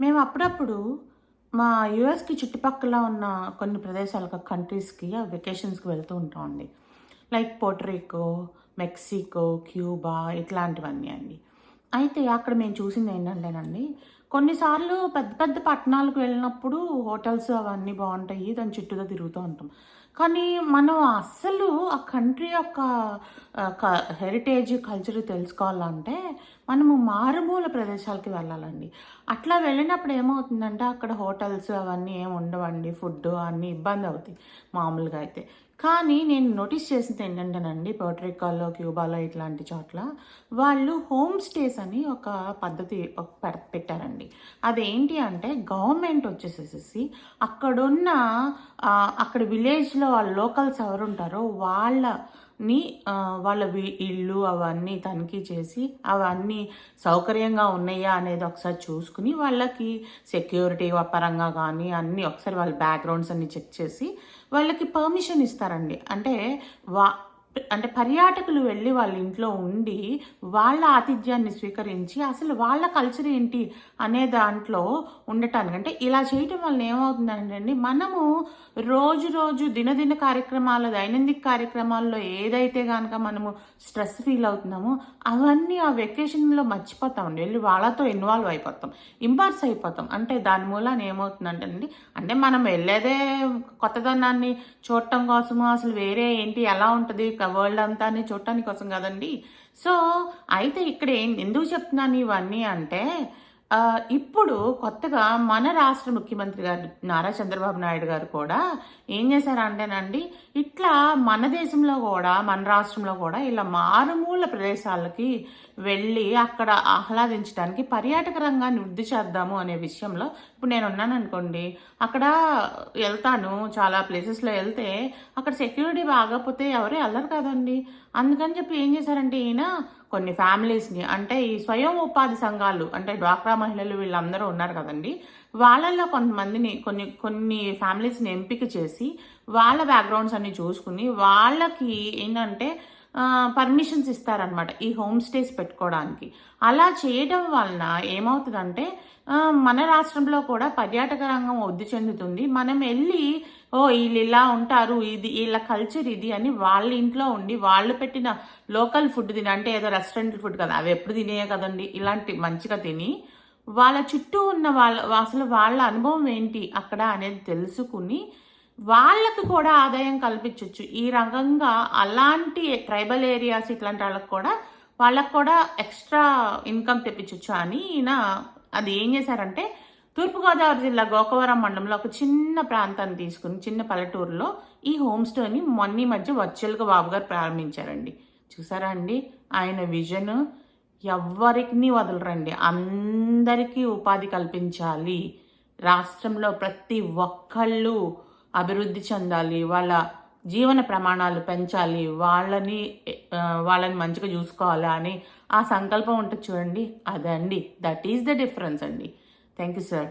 మేము అప్పుడప్పుడు మా యుఎస్కి చుట్టుపక్కల ఉన్న కొన్ని ప్రదేశాలకు కంట్రీస్కి వెకేషన్స్కి వెళ్తూ ఉంటామండి. లైక్ పోర్టరికో మెక్సికో క్యూబా ఇట్లాంటివన్నీ అండి. అయితే అక్కడ మేము చూసింది ఏంటంటేనండి కొన్నిసార్లు పెద్ద పెద్ద పట్టణాలకు వెళ్ళినప్పుడు హోటల్స్ అవన్నీ బాగుంటాయి దాని చుట్టూతో తిరుగుతూ ఉంటాం. కానీ మనం అస్సలు ఆ కంట్రీ యొక్క హెరిటేజ్ కల్చర్ తెలుసుకోవాలంటే మనము మారుమూల ప్రదేశాలకి వెళ్ళాలండి. అట్లా వెళ్ళినప్పుడు ఏమవుతుందంటే అక్కడ హోటల్స్ అవన్నీ ఏమి ఉండవండి ఫుడ్ అన్నీ ఇబ్బంది అవుతాయి మామూలుగా అయితే. కానీ నేను నోటీస్ చేసింది ఏంటంటేనండి పోర్ట్రికాల్లో క్యూబాలో ఇట్లాంటి చోట్ల వాళ్ళు హోమ్ స్టేస్ అని ఒక పద్ధతి ఒక పెడ- అదేంటి అంటే గవర్నమెంట్ వచ్చేసేసి అక్కడున్న అక్కడ విలేజ్లో వాళ్ళ లోకల్స్ ఎవరు ఉంటారో వాళ్ళని వాళ్ళ ఇల్లు అవన్నీ తనిఖీ చేసి అవన్నీ సౌకర్యంగా ఉన్నాయా అనేది ఒకసారి చూసుకుని వాళ్ళకి సెక్యూరిటీ పరంగా కానీ అన్నీ ఒకసారి వాళ్ళ బ్యాక్గ్రౌండ్స్ అన్ని చెక్ చేసి వాళ్ళకి పర్మిషన్ ఇస్తారండి. అంటే వా అంటే పర్యాటకులు వెళ్ళి వాళ్ళ ఇంట్లో ఉండి వాళ్ళ ఆతిథ్యాన్ని స్వీకరించి అసలు వాళ్ళ కల్చర్ ఏంటి అనే దాంట్లో ఉండటానికి అంటే ఇలా చేయటం వల్ల ఏమవుతుందంటే మనము రోజు రోజు దినదిన కార్యక్రమాల దైనందిక కార్యక్రమాల్లో ఏదైతే కనుక మనము స్ట్రెస్ ఫీల్ అవుతున్నామో అవన్నీ ఆ వెకేషన్లో మర్చిపోతామండి వెళ్ళి వాళ్ళతో ఇన్వాల్వ్ అయిపోతాం. ఇంపార్స్ అయిపోతాం. అంటే దాని మూలాన ఏమవుతుందంటే అండి అంటే మనం వెళ్ళేదే కొత్తదనాన్ని చూడటం కోసము అసలు వేరే ఏంటి ఎలా ఉంటుంది వరల్డ్ అంతానే అని చూడటానికి కోసం కదండి. సో అయితే ఇక్కడ ఎందుకు చెప్తున్నాను ఇవన్నీ అంటే ఇప్పుడు కొత్తగా మన రాష్ట్ర ముఖ్యమంత్రి గారు నారా చంద్రబాబు నాయుడు గారు కూడా ఏం చేశారంటేనండి ఇట్లా మన దేశంలో కూడా మన రాష్ట్రంలో కూడా ఇలా మారుమూల ప్రదేశాలకి వెళ్ళి అక్కడ ఆహ్లాదించడానికి పర్యాటక రంగాన్ని వృద్ధి చేద్దాము అనే విషయంలో ఇప్పుడు నేను ఉన్నాను అనుకోండి అక్కడ వెళ్తాను చాలా ప్లేసెస్లో వెళ్తే అక్కడ సెక్యూరిటీ బాగపోతే ఎవరు వెళ్ళరు కదండి. అందుకని చెప్పి ఏం చేశారంటే ఈయన కొన్ని ఫ్యామిలీస్ని అంటే ఈ స్వయం ఉపాధి సంఘాలు అంటే డ్వాక్రా మహిళలు వీళ్ళందరూ ఉన్నారు కదండి వాళ్ళల్లో కొంతమందిని కొన్ని కొన్ని ఫ్యామిలీస్ని ఎంపిక చేసి వాళ్ళ బ్యాక్గ్రౌండ్స్ అన్ని చూసుకుని వాళ్ళకి ఏంటంటే పర్మిషన్స్ ఇస్తారనమాట ఈ హోమ్ స్టేస్ పెట్టుకోవడానికి. అలా చేయడం వలన ఏమవుతుందంటే మన రాష్ట్రంలో కూడా పర్యాటక రంగం వృద్ధి చెందుతుంది. మనం వెళ్ళి ఓ వీళ్ళు ఇలా ఉంటారు ఇది వీళ్ళ కల్చర్ ఇది అని వాళ్ళ ఇంట్లో ఉండి వాళ్ళు పెట్టిన లోకల్ ఫుడ్ తిని అంటే ఏదో రెస్టారెంట్ ఫుడ్ కదా అవి ఎప్పుడు తినే కదండి ఇలాంటి మంచిగా తిని వాళ్ళ చుట్టూ ఉన్న వాళ్ళ అసలు వాళ్ళ అనుభవం ఏంటి అక్కడ అనేది తెలుసుకుని వాళ్ళకి కూడా ఆదాయం కల్పించవచ్చు ఈ రకంగా అలాంటి ట్రైబల్ ఏరియాస్ ఇట్లాంటి వాళ్ళకి కూడా వాళ్ళకు కూడా ఎక్స్ట్రా ఇన్కమ్ తెప్పించవచ్చు అని ఈయన అది ఏం చేశారంటే తూర్పుగోదావరి జిల్లా గోకవరం మండలంలో ఒక చిన్న ప్రాంతాన్ని తీసుకుని చిన్న పల్లెటూరులో ఈ హోమ్ స్టేని మొన్న మధ్య వర్చువల్గా బాబు గారు ప్రారంభించారండి. చూసారా అండి? ఆయన విజన్ ఎవరికి వదలరండి. అందరికీ ఉపాధి కల్పించాలి. రాష్ట్రంలో ప్రతి ఒక్కళ్ళు అభివృద్ధి చెందాలి వాళ్ళ జీవన ప్రమాణాలు పెంచాలి వాళ్ళని వాళ్ళని మంచిగా చూసుకోవాలా అని ఆ సంకల్పం ఉంటుంది చూడండి అదండి. దట్ ఈస్ ద డిఫరెన్స్ అండి. Thank you sir